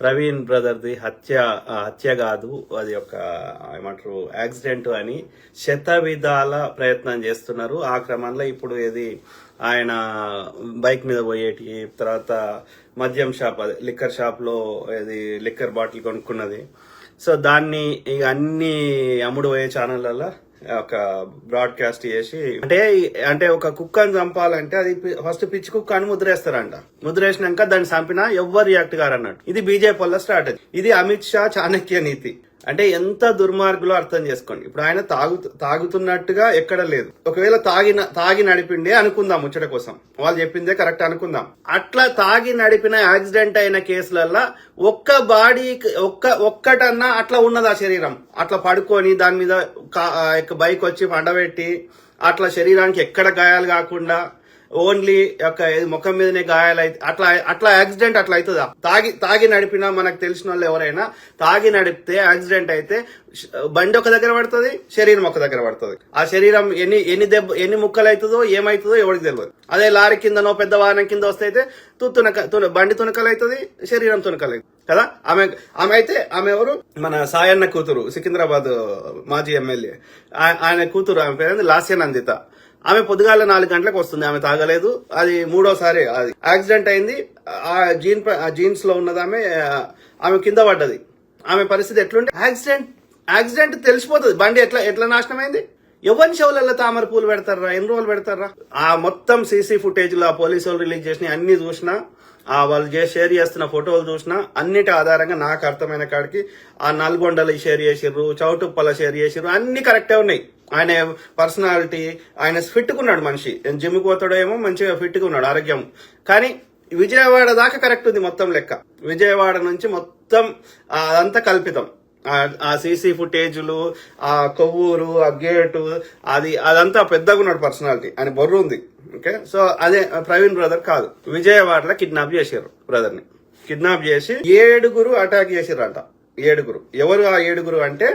ప్రవీణ్ బ్రదర్ది హత్య హత్య కాదు అది ఒక ఏమంటారు యాక్సిడెంట్ అని శత విధాల ప్రయత్నం చేస్తున్నారు. ఆ క్రమంలో ఇప్పుడు ఏది ఆయన బైక్ మీద పోయేటి తర్వాత మద్యం షాప్ అది లిక్కర్ షాప్లో ఏది లిక్కర్ బాటిల్ కొనుక్కున్నది. సో దాన్ని ఇక అన్ని అమ్ముడు పోయే ఛానళ్ళల్లో ఒక బ్రాడ్కాస్ట్ చేసి అంటే అంటే ఒక కుక్కని చంపాలంటే అది ఫస్ట్ పిచ్చి కుక్క అని ముద్రేస్తారంట ముద్రేసినాక దాన్ని చంపినా ఎవ్వరు రియాక్ట్ కారన్నట్టు. ఇది బీజేపీ వల్ల స్ట్రాటజీ ఇది అమిత్ షా చాణక్య నీతి. అంటే ఎంత దుర్మార్గులో అర్థం చేసుకోండి. ఇప్పుడు ఆయన తాగు తాగుతున్నట్టుగా ఎక్కడ లేదు. ఒకవేళ తాగిన తాగి నడిపిండే అనుకుందాం ముచ్చట కోసం. వాళ్ళు చెప్పిందే కరెక్ట్ అనుకుందాం. అట్లా తాగి నడిపిన యాక్సిడెంట్ అయిన కేసులల్లో ఒక్క బాడీ ఒక్క ఒక్కటన్నా అట్లా ఉన్నది ఆ శరీరం? అట్లా పడుకొని దాని మీద బైక్ వచ్చి పండబెట్టి అట్లా శరీరానికి ఎక్కడ గాయాలు కాకుండా ఓన్లీ యొక్క ఏది ముఖం మీదనే గాయాలు అయితే అట్లా అట్లా యాక్సిడెంట్ అట్లా అవుతుందా? తాగి తాగి నడిపినా మనకు తెలిసిన వాళ్ళు ఎవరైనా తాగి నడిపితే యాక్సిడెంట్ అయితే బండి ఒక దగ్గర పడుతుంది శరీరం ఒక దగ్గర పడుతుంది. ఆ శరీరం ఎన్ని ఎన్ని దెబ్బ ఎన్ని ముక్కలు అవుతుందో ఏమవుతుందో ఎవరికి తెలియదు అదే లారీ కిందనో పెద్ద వాహనం కింద వస్తే అయితే తునక బండి తునకలు అవుతుంది శరీరం తునకలు అవుతుంది. కదా? ఆమె ఆమె అయితే ఆమె ఎవరు? మన సాయన్న కూతురు సికింద్రాబాద్ మాజీ ఎమ్మెల్యే. ఆయన కూతురు ఆమె పేరు లాస్య నందిత. ఆమె పొద్దుగాల నాలుగు గంటలకు వస్తుంది ఆమె తాగలేదు. అది మూడోసారి అది. యాక్సిడెంట్ అయింది. ఆ జీన్ ఆ జీన్స్లో ఉన్నది ఆమె ఆమె కింద పడ్డది. ఆమె పరిస్థితి ఎట్లుంటే యాక్సిడెంట్ యాక్సిడెంట్ తెలిసిపోతుంది. బండి ఎట్లా ఎట్లా నాశనం అయింది ఎవరి చెవులలో తామర పూలు పెడతారా? ఎన్ని రోజులు పెడతారా? ఆ మొత్తం సీసీ ఫుటేజ్లో ఆ పోలీసు వాళ్ళు రిలీజ్ చేసిన అన్ని చూసినా వాళ్ళు షేర్ చేస్తున్న ఫోటోలు చూసినా అన్నిటి ఆధారంగా నాకు అర్థమైన కాడికి ఆ నల్గొండలు షేర్ చేసిర్రు చౌటుప్పల షేర్ చేసిర్రు అన్ని కరెక్టే ఉన్నాయి. ఆయన పర్సనాలిటీ ఆయన ఫిట్గా ఉన్నాడు మనిషి. జిమ్ పోతాడో ఏమో మంచిగా ఫిట్గా ఉన్నాడు ఆరోగ్యం. కానీ విజయవాడ దాకా కరెక్ట్ ఉంది మొత్తం లెక్క. విజయవాడ నుంచి మొత్తం అదంతా కల్పితం. ఆ- సీసీ ఫుటేజ్లు ఆ కొవ్వూరు ఆ గేటు అది అదంతా పెద్దగా ఉన్నాడు పర్సనాలిటీ అని బొర్రు ఉంది. ఓకే సో అదే ప్రవీణ్ బ్రదర్ కాదు. విజయవాడలో కిడ్నాప్ చేశారు బ్రదర్ని కిడ్నాప్ చేసి ఏడుగురు అటాక్ చేసిరంట ఏడుగురు. ఎవరు ఆ ఏడుగురు అంటే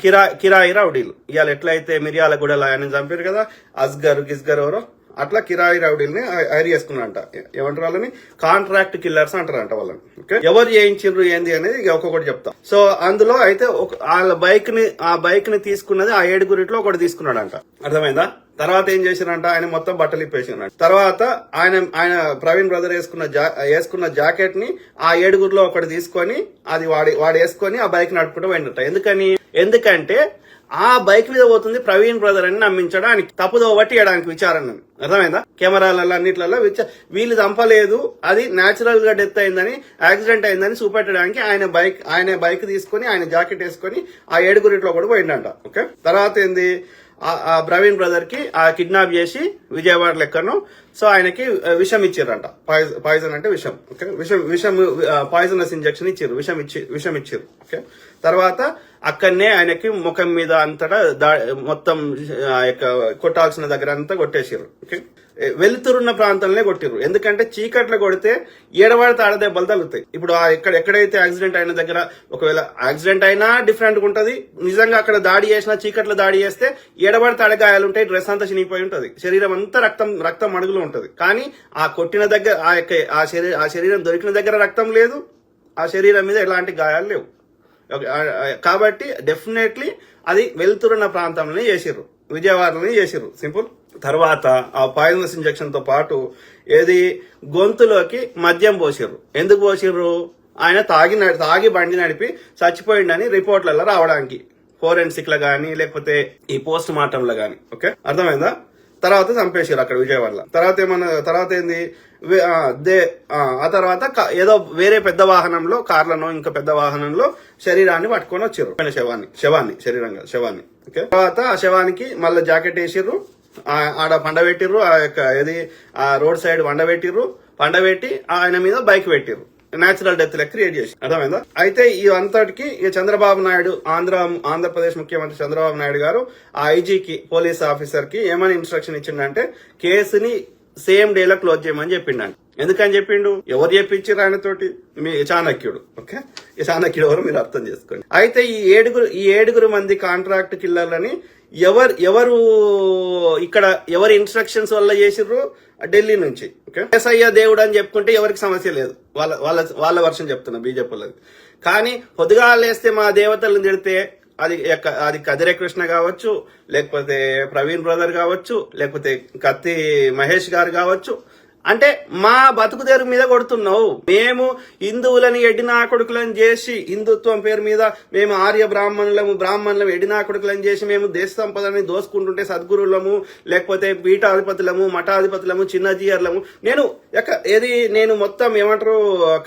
కిరా కిరాయి రౌడీలు. ఇవాళ ఎట్లయితే మిరియాల గూడలో ఆయన చంపారు కదా అస్గర్ గిస్గర్ ఎవరో అట్లా కిరాయి రౌడీల్ని హైర్ చేసుకున్నారంట ఏమంటారు వాళ్ళని? కాంట్రాక్ట్ కిల్లర్స్ అంటారంట వాళ్ళని. ఓకే? ఎవరు చేయించారు ఏంది అనేది ఒక్కొక్కటి చెప్తాం. సో అందులో అయితే ఒక వాళ్ళ బైక్ని ఆ బైక్ని తీసుకున్నది ఆ ఏడుగురిట్లో ఒకటి తీసుకున్నాడంట. అర్థమైందా? తర్వాత ఏం చేసిరంట? ఆయన మొత్తం బట్టలు ఇప్పేసినాడు తర్వాత ఆయన ఆయన ప్రవీణ్ బ్రదర్ వేసుకున్న జా- వేసుకున్న జాకెట్ని ఆ ఏడుగురిలో ఒకటి తీసుకొని అది వాడి వాడు వేసుకొని ఆ బైక్ నడుపుకుంటూ పోయినట్ట ఎందుకని? ఎందుకంటే ఆ బైక్ మీద పోతుంది ప్రవీణ్ బ్రదర్ అని నమ్మించడానికి తప్పుదో పట్టియడానికి విచారణ. అర్థమైందా? కెమెరాలలో అన్నిట్లలో విచ- వీళ్ళు చంపలేదు. అది న్యాచురల్గా డెత్ అయిందని యాక్సిడెంట్ అయిందని చూపెట్టడానికి ఆయన బైక్ ఆయన బైక్ తీసుకొని ఆయన జాకెట్ వేసుకొని ఆ ఏడుగురిట్లో కూడా పోయిండంట. ఓకే? తర్వాత ఏంది? ఆ- ఆ ప్రవీణ్ బ్రదర్కి ఆ కిడ్నాప్ చేసి విజయవాడ లెక్కను సో ఆయనకి విషం ఇచ్చారంట పాయిజన్ అంటే విషం ఓకే? విషం విషం పాయిజనస్ ఇంజెక్షన్ ఇచ్చారు విషం ఇచ్చి విషం ఇచ్చారు ఓకే? తర్వాత అక్కడనే ఆయనకి ముఖం మీద అంతటా దా- మొత్తం ఆ యొక్క కొట్టాల్సిన దగ్గర అంతా కొట్టేసారు ఓకే? వెలుతురున్న ప్రాంతంలోనే కొట్టిరు ఎందుకంటే చీకట్లో కొడితే ఏడవాడి ఆడ దెబ్బలు తగులుతాయి. ఇప్పుడు ఎక్కడ ఎక్కడైతే యాక్సిడెంట్ అయిన దగ్గర ఒకవేళ యాక్సిడెంట్ అయినా డిఫరెంట్గా నిజంగా అక్కడ దాడి చేసినా చీకట్లో దాడి చేస్తే ఏడవాడి ఆడ గాయాలు ఉంటాయి డ్రెస్ అంతా చినిగిపోయి ఉంటది. శరీరం అంతా రక్తం రక్తం అడుగులు ఉంటుంది. కానీ ఆ కొట్టిన దగ్గర ఆ యొక్క ఆ శరీరం ఆ శరీరం దొరికిన దగ్గర రక్తం లేదు. ఆ శరీరం మీద ఎలాంటి గాయాలు లేవు. కాబట్టి డెఫినెట్లీ అది వెళ్తురున్న ప్రాంతంలోనే చేసిర్రు. విజయవాడలోనే చేసిర్రు. సింపుల్. తర్వాత ఆ పాయిజనస్ ఇంజక్షన్తో పాటు ఏది గొంతులోకి మద్యం పోసిర్రు. ఎందుకు పోసిర్రు? ఆయన తాగి నడి- తాగి బండి నడిపి చచ్చిపోయిండని రిపోర్ట్లలో రావడానికి. ఫోరెన్సిక్లో లేకపోతే ఈ పోస్ట్ మార్టంలో కానీ ఓకే అర్థమైందా? తర్వాత చంపేసారు అక్కడ విజయవాడలో. తర్వాత ఏమన్నా తర్వాత ఏంది దే ఆ, తర్వాత ఏదో వేరే పెద్ద వాహనంలో కార్లను ఇంకా పెద్ద వాహనంలో శరీరాన్ని పట్టుకొని వచ్చారు పైన శవాన్ని శవాన్ని శరీరంగా శవాన్ని ఓకే? తర్వాత ఆ శవానికి మళ్ళీ జాకెట్ వేసిర్రు. ఆ- ఆడ పండబెట్టిర్రు ఆ యొక్క ఏది ఆ రోడ్ సైడ్ పండబెట్టిర్రు పండబెట్టి ఆయన మీద బైక్ పెట్టిర్రు. నేచురల్ డెత్ లెక్క క్రియేట్ చేసి. అర్థమైందా? అయితే ఈ అంతటికి ఈ చంద్రబాబు నాయుడు ఆంధ్ర ఆంధ్రప్రదేశ్ ముఖ్యమంత్రి చంద్రబాబు నాయుడు గారు ఆ ఐజీకి పోలీస్ ఆఫీసర్కి ఏమని ఇన్స్ట్రక్షన్ ఇచ్చిండంటే కేసుని సేమ్ డేలో క్లోజ్ చేయమని చెప్పిండండి ఎందుకని చెప్పిండు? ఎవరు చెప్పించారు ఆయనతోటి? మీ చాణక్యుడు ఓకే? ఈ చాణక్యుడు ఎవరు మీరు అర్థం చేసుకోండి. అయితే ఈ ఏడుగురు ఈ ఏడుగురు మంది కాంట్రాక్ట్ కిల్లర్లని ఎవరు ఎవరు ఇక్కడ ఎవరి ఇన్స్ట్రక్షన్స్ వల్ల చేసిర్రు? ఢిల్లీ నుంచి ఓకే? ఎస్ఐయ దేవుడు అని చెప్పుకుంటే ఎవరికి సమస్య లేదు. వాళ్ళ వాళ్ళ వాళ్ళ వర్షం చెప్తున్నా బీజేపీ వాళ్ళది కానీ పొద్దుగాలేస్తే మా దేవతలను తిడితే అది ఎక్క- అది కదిరే కృష్ణ కావచ్చు లేకపోతే ప్రవీణ్ బ్రదర్ కావచ్చు లేకపోతే కత్తి మహేష్ గారు కావచ్చు అంటే మా బతుకు తెరు మీద కొడుతున్నావు. మేము హిందువులని ఎడినా కొడుకులను చేసి హిందుత్వం పేరు మీద మేము ఆర్య బ్రాహ్మణులము బ్రాహ్మణులం ఎడినా కొడుకులను చేసి మేము దేశ సంపదని దోసుకుంటుంటే సద్గురులము లేకపోతే పీఠాధిపతులము మఠాధిపతులము చిన్నజీయర్లము. నేను ఎక్క- ఏది నేను మొత్తం ఏమంటారు ఒక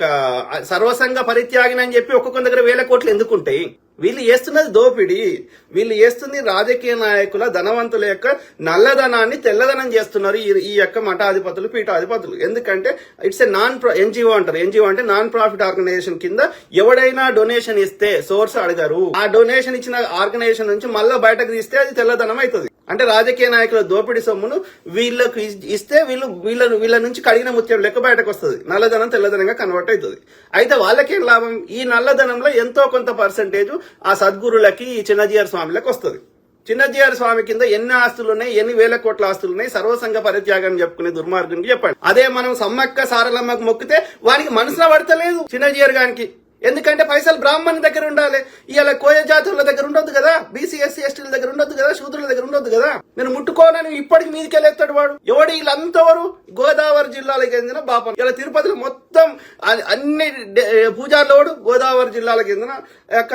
సర్వసంగ పరిత్యాగినని చెప్పి ఒక్కొక్క దగ్గర వేల కోట్లు ఎందుకుంటాయి? వీళ్ళు చేస్తున్నది దోపిడీ. వీళ్ళు చేస్తుంది రాజకీయ నాయకుల ధనవంతుల యొక్క నల్లధనాన్ని తెల్లధనం చేస్తున్నారు ఈ ఈ యొక్క మఠాధిపతులు పీఠాధిపతులు. ఎందుకంటే ఇట్స్ ఏ నాన్ ఎన్జిఓ అంటారు. ఎన్జిఓ అంటే నాన్ ప్రాఫిట్ ఆర్గనైజేషన్ కింద ఎవడైనా డొనేషన్ ఇస్తే సోర్స్ అడగరు. ఆ డొనేషన్ ఇచ్చిన ఆర్గనైజేషన్ నుంచి మళ్ళీ బయటకు తీస్తే అది తెల్లధనం అవుతుంది. అంటే రాజకీయ నాయకుల దోపిడీ సొమ్మును వీళ్ళకు ఇస్తే వీళ్ళు వీళ్ళను వీళ్ళ నుంచి కడిగిన ముత్యం లెక్క బయటకు వస్తుంది. నల్లధనం తెల్లధనంగా కన్వర్ట్ అవుతుంది అయితే వాళ్ళకేం లాభం? ఈ నల్లధనంలో ఎంతో కొంత పర్సంటేజ్ ఆ సద్గురులకి ఈ చిన్నజీఆర్ స్వామిలకు వస్తుంది. చిన్నజీఆర్ స్వామి కింద ఎన్ని ఆస్తులు ఉన్నాయి ఎన్ని వేల కోట్ల ఆస్తులు ఉన్నాయి సర్వసంగ పరిత్యాగం చెప్పుకునే దుర్మార్గునికి చెప్పండి. అదే మనం సమ్మక్క సారలమ్మకు మొక్కితే వానికి మనసులో పడతలేదు చిన్నజీఆర్ గానికి. ఎందుకంటే పైసలు బ్రాహ్మణ్ దగ్గర ఉండాలి. ఇవాళ కోయ జాతుల దగ్గర ఉండొద్దు కదా. బీసీ ఎస్సీ ఎస్టీల దగ్గర ఉండొద్దు కదా. శూద్రుల దగ్గర ఉండొద్దు కదా. నేను ముట్టుకోనని ఇప్పటికి మీదికి వెళ్ళేస్తాడు వాడు. ఎవడు వీళ్ళంతవరు గోదావరి జిల్లాలకు చెందిన బాపన ఇలా తిరుపతిలో మొత్తం అన్ని డే- పూజార్లోడు గోదావరి జిల్లాలకు చెందిన యొక్క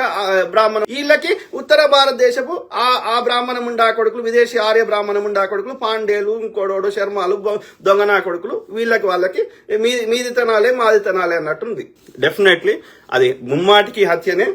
బ్రాహ్మణం. వీళ్ళకి ఉత్తర భారతదేశపు ఆ ఆ బ్రాహ్మణం ఉండా కొడుకులు విదేశీ ఆర్య బ్రాహ్మణం ఉండా కొడుకులు పాండేలు ఇంకోడోడు శర్మాలు దొంగనా కొడుకులు వీళ్ళకి వాళ్ళకి మీది మీది తనాలే మాది తనాలే అన్నట్టుంది. డెఫినెట్లీ అది ముమ్మాటికి హత్యనే